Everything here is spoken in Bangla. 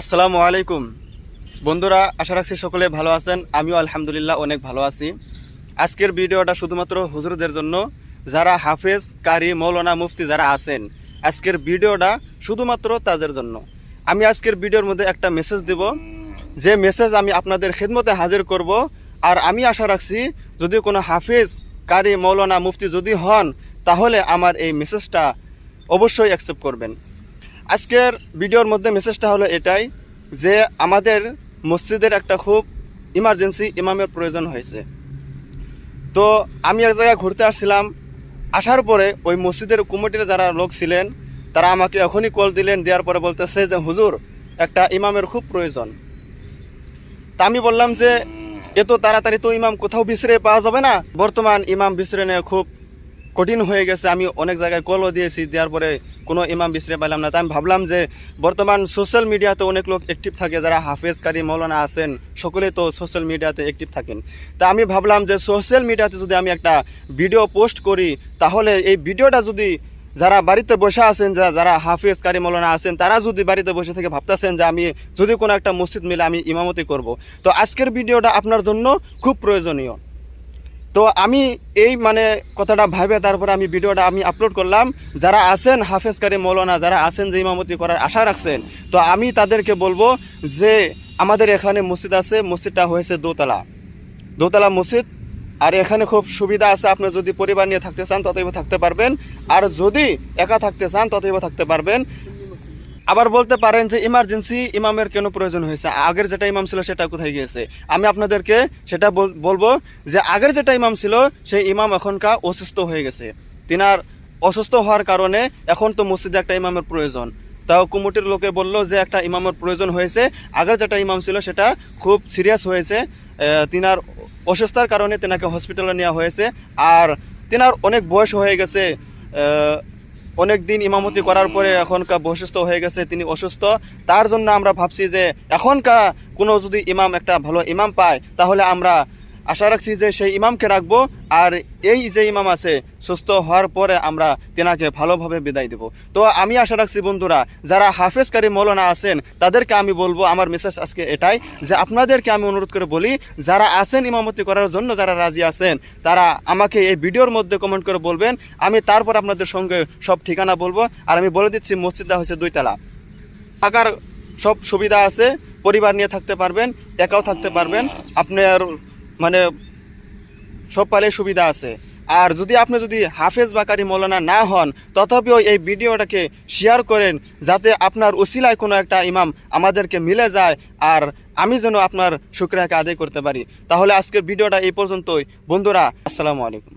আসসালামু আলাইকুম। বন্ধুরা, আশা রাখছি সকলে ভালো আছেন। আমিও আলহামদুলিল্লাহ অনেক ভালো আছি। আজকের ভিডিওটা শুধুমাত্র হুজুরদের জন্য। যারা হাফেজ, কারি, মৌলানা, মুফতি যারা আছেন, আজকের ভিডিওটা শুধুমাত্র তাদের জন্য। আমি আজকের ভিডিওর মধ্যে একটা মেসেজ দেব। যে মেসেজ আমি আপনাদের খেদমতে হাজির করব। আর আমি আশা রাখছি, যদি কোনো হাফেজ, কারি, মৌলানা, মুফতি যদি হন, তাহলে আমার এই মেসেজটা অবশ্যই অ্যাকসেপ্ট করবেন। আজকের ভিডিওর মধ্যে মেসেজটা হলো এটাই যে আমাদের মসজিদের একটা খুব ইমার্জেন্সি ইমামের প্রয়োজন হয়েছে। তো আমি এক জায়গায় ঘুরতে আসছিলাম, আসার পরে ওই মসজিদের কমিটির যারা লোক ছিলেন, তারা আমাকে এখনই কল দিলেন, দেওয়ার পরে বলতেছে যে, হুজুর, একটা ইমামের খুব প্রয়োজন। তা আমি বললাম যে এত তাড়াতাড়ি তো ইমাম কোথাও বিছড়ে পাওয়া যাবে না। বর্তমান ইমাম বিছড়ে খুব কঠিন হয়ে গেছে, আমি অনেক জায়গায় কলও দিয়েছি, দেওয়ার পরে কোনো ইমাম বিছড়ে পেলাম না। তাই আমি ভাবলাম যে বর্তমান সোশ্যাল মিডিয়াতে অনেক লোক অ্যাক্টিভ থাকে, যারা হাফেজ, কারি, মৌলানা আছেন সকলে তো সোশ্যাল মিডিয়াতে অ্যাক্টিভ থাকেন। তা আমি ভাবলাম যে সোশ্যাল মিডিয়াতে যদি আমি একটা ভিডিও পোস্ট করি, তাহলে এই ভিডিওটা যদি যারা বাড়িতে বসে আছেন, যা যারা হাফেজ, কারি, মৌলানা আছেন, তারা যদি বাড়িতে বসে থেকে ভাবতেছেন যে আমি যদি কোনো একটা মসজিদ মিলে আমি ইমামতি করব। তো আজকের ভিডিওটা আপনার জন্য খুব প্রয়োজনীয়। তো আমি এই মানে কথাটা ভাবে তারপরে আমি ভিডিওটা আমি আপলোড করলাম। যারা আছেন, হাফেজ কারি মৌলানা, যারা আছেন যে ইমামতি করার আশা রাখছেন, তো আমি তাদেরকে বলব যে আমাদের এখানে মসজিদ আছে, মসজিদটা হয়েছে দোতলা। দোতলা মসজিদ, আর এখানে খুব সুবিধা আছে, আপনি যদি পরিবার নিয়ে থাকতে চান, ততই থাকতে পারবেন। আর যদি একা থাকতে চান, ততই থাকতে পারবেন। আবার বলতে পারেন যে ইমার্জেন্সি ইমামের কেন প্রয়োজন হয়েছে? আগের যেটা ইমাম ছিল সেটা কোথায় গিয়েছে? আমি আপনাদেরকে সেটা বল- বলব যে আগের যেটা ইমাম ছিল, সেই ইমাম এখনকার অসুস্থ হয়ে গেছে। তিনার অসুস্থ হওয়ার কারণে এখন তো মসজিদে একটা ইমামের প্রয়োজন। তাও কুমুটির লোকে বলল যে একটা ইমামের প্রয়োজন হয়েছে। আগের যেটা ইমাম ছিল সেটা খুব সিরিয়াস হয়েছে। তিনার অসুস্থতার কারণে তেনাকে হসপিটালে নেওয়া হয়েছে। আর তিনার অনেক বয়স হয়ে গেছে। অনেক দিন ইমামতি করার পরে এখনকার বৈশিষ্ট্য হয়ে গেছে, তিনি অসুস্থ। তার জন্য আমরা ভাবছি যে এখনকার কোনো যদি ইমাম, একটা ভালো ইমাম পায়, তাহলে আমরা আশা রাখছি যে সেই ইমামকে রাখব, আর এই যে ইমাম আছে, সুস্থ হওয়ার পরে আমরা তেনাকে ভালোভাবে বিদায় দেব। তো আমি আশা রাখছি বন্ধুরা, যারা হাফেজকারী মৌলানা আছেন, তাদেরকে আমি বলব, আমার মেসেজ আজকে এটাই, যে আপনাদেরকে আমি অনুরোধ করে বলি, যারা আছেন ইমামতি করার জন্য, যারা রাজি আছেন, তারা আমাকে এই ভিডিওর মধ্যে কমেন্ট করে বলবেন, আমি তারপর আপনাদের সঙ্গে সব ঠিকানা বলব, আর আমি বলে দিচ্ছি, মসজিদটা হচ্ছে দুইতলা। থাকার সব সুবিধা আছে, পরিবার নিয়ে থাকতে পারবেন, একাও থাকতে পারবেন, আপনার মানে সব পালে সুবিধা আছে। আর যদি আপনি যদি হাফেজ বাকারি মৌলানা না হন, তথাপিও এই ভিডিওটাকে শেয়ার করেন, যাতে আপনার ওসিলায় কোনো একটা ইমাম আমাদেরকে মিলে যায়, আর আমি যেন আপনার শুক্রিয়াকে আদায় করতে পারি। তাহলে আজকের ভিডিওটা এই পর্যন্তই। বন্ধুরা, আসসালামু আলাইকুম।